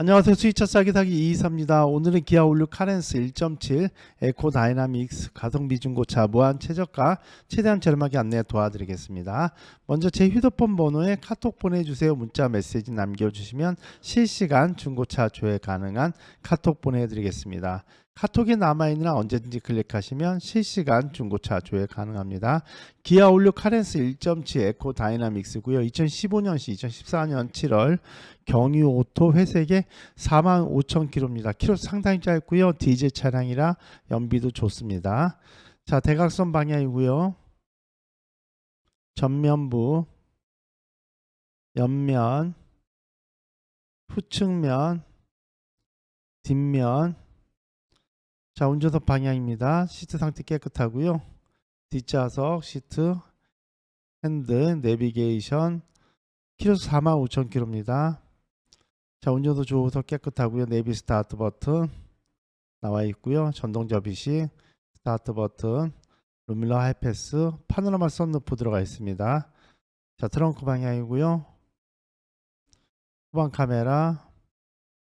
안녕하세요. 수위차 싸기 사기 224입니다. 오늘은 기아 올류 카렌스 1.7 에코 다이나믹스 가성비 중고차 무한 최저가 최대한 저렴하게 안내 도와드리겠습니다. 먼저 제 휴대폰 번호에 카톡 보내주세요. 문자 메시지 남겨주시면 실시간 중고차 조회 가능한 카톡 보내드리겠습니다. 카톡에 남아있느라 언제든지 클릭하시면 실시간 중고차 조회 가능합니다. 기아 올류 카렌스 1.7 에코 다이나믹스고요. 2015년시 2014년 7월 경유 오토 회색에 4만 5천 킬로입니다. 키로 상당히 짧고요. 디젤 차량이라 연비도 좋습니다. 자, 대각선 방향이고요. 전면부, 옆면, 후측면, 뒷면. 자, 운전석 방향입니다. 시트 상태 깨끗하고요. 뒷좌석, 시트, 핸들, 내비게이션, 키로수 4만 5천 킬로입니다. 자, 운전도 좋아서 깨끗하고요. 내비 스타트 버튼 나와 있고요. 전동 접이식, 스타트 버튼, 루밀러 하이패스, 파노라마 선루프 들어가 있습니다. 자, 트렁크 방향이고요. 후방 카메라,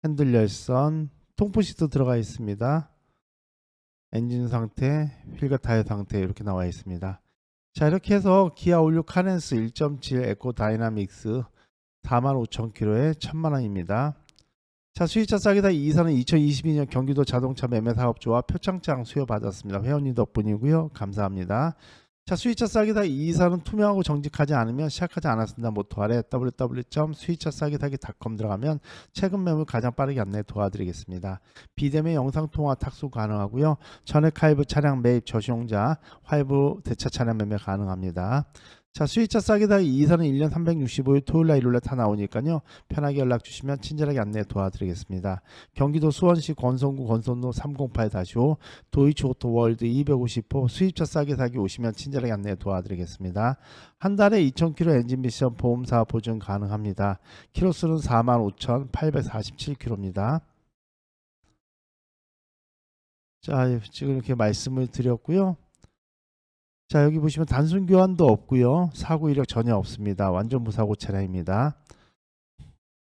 핸들 열선, 통풍 시트 들어가 있습니다. 엔진 상태, 휠과 타이어 상태 이렇게 나와 있습니다. 자, 이렇게 해서 기아 올류 카렌스 1.7 에코 다이나믹스 45,000km에 1,000만원입니다. 자 수입차 싸기다 이사는 2022년 경기도 자동차 매매 사업조와 표창장 수여받았습니다. 회원님 덕분이고요. 감사합니다. 자 수입차 싸기다 이사는 투명하고 정직하지 않으면 시작하지 않았습니다. 모토 아래 www.수입차싸기다기.com 들어가면 최근 매물 가장 빠르게 안내 도와드리겠습니다. 비대면 영상통화 탁수 가능하고요. 전액 할부 차량 매입 저시용자 할부 대차 차량 매매 가능합니다. 자 수익차 싸게다 이사는 1년 365일 토요일날 일요일날 다 나오니까요. 편하게 연락 주시면 친절하게 안내 도와드리겠습니다. 경기도 수원시 권성구 권선로 308-5 도이치오토 월드 250호 수입차 싸게 사기 오시면 친절하게 안내 도와드리겠습니다. 한 달에 2,000km 엔진 미션 보험사 보증 가능합니다. 키로수는 45,847km입니다. 자 지금 이렇게 말씀을 드렸고요 자 여기 보시면 단순 교환도 없고요. 사고 이력 전혀 없습니다. 완전 무사고 차량입니다.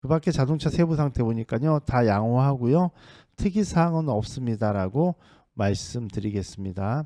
그 밖에 자동차 세부 상태 보니까요 다 양호하고요. 특이사항은 없습니다라고 말씀드리겠습니다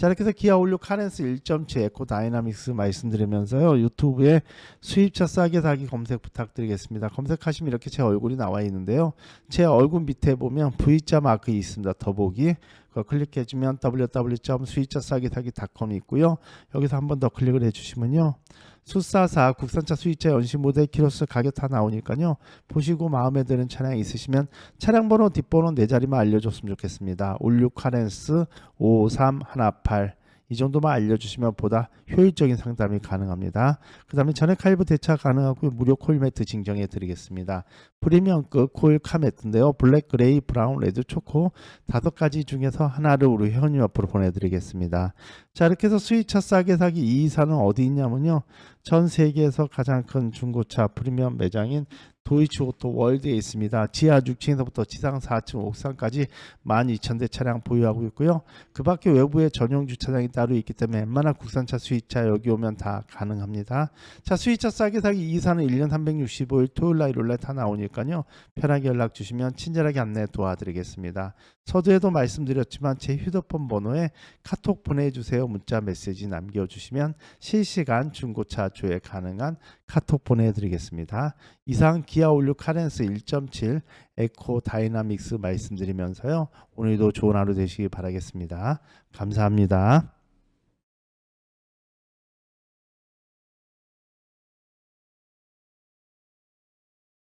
자 이렇게 해서 기아 올류 카렌스 1.7 에코 다이나믹스 말씀드리면서요. 유튜브에 수입차 싸게 사기 검색 부탁드리겠습니다. 검색하시면 이렇게 제 얼굴이 나와 있는데요. 제 얼굴 밑에 보면 V자 마크 있습니다. 더보기. 그거 클릭해주면 www.수입차싸기사기.com이 있고요. 여기서 한 번 더 클릭을 해주시면요. 수사사 국산차 수입차 연식 모델 키로수 가격 다 나오니까요. 보시고 마음에 드는 차량 있으시면 차량 번호 뒷번호 네 자리만 알려줬으면 좋겠습니다. 올류 카렌스 53118 이 정도만 알려주시면 보다 효율적인 상담이 가능합니다. 그 다음에 전액 할부 대차 가능하고 무료 코일 매트 증정해 드리겠습니다. 프리미엄급 코일 카매트인데요. 블랙, 그레이, 브라운, 레드, 초코 다섯 가지 중에서 하나를 우리 회원님 앞으로 보내드리겠습니다. 자 이렇게 해서 수입차 싸게 사기 이 이사는 어디 있냐면요. 전 세계에서 가장 큰 중고차 프리미엄 매장인 도이치 오토 월드에 있습니다. 지하 6층에서부터 지상 4층 옥상까지 12,000대 차량 보유하고 있고요. 그 밖에 외부에 전용 주차장이 따로 있기 때문에 웬만한 국산차 수입차 여기 오면 다 가능합니다. 자 수입차 싸게 사기 이사는 1년 365일 토요일날 일요일날 다 나오니까요. 편하게 연락 주시면 친절하게 안내 도와드리겠습니다. 서두에도 말씀드렸지만 제 휴대폰 번호에 카톡 보내주세요. 문자 메시지 남겨주시면 실시간 중고차 조회 가능한 카톡 보내드리겠습니다. 이상 기아 올류 카렌스 1.7 에코 다이나믹스 말씀드리면서요. 오늘도 좋은 하루 되시기 바라겠습니다. 감사합니다.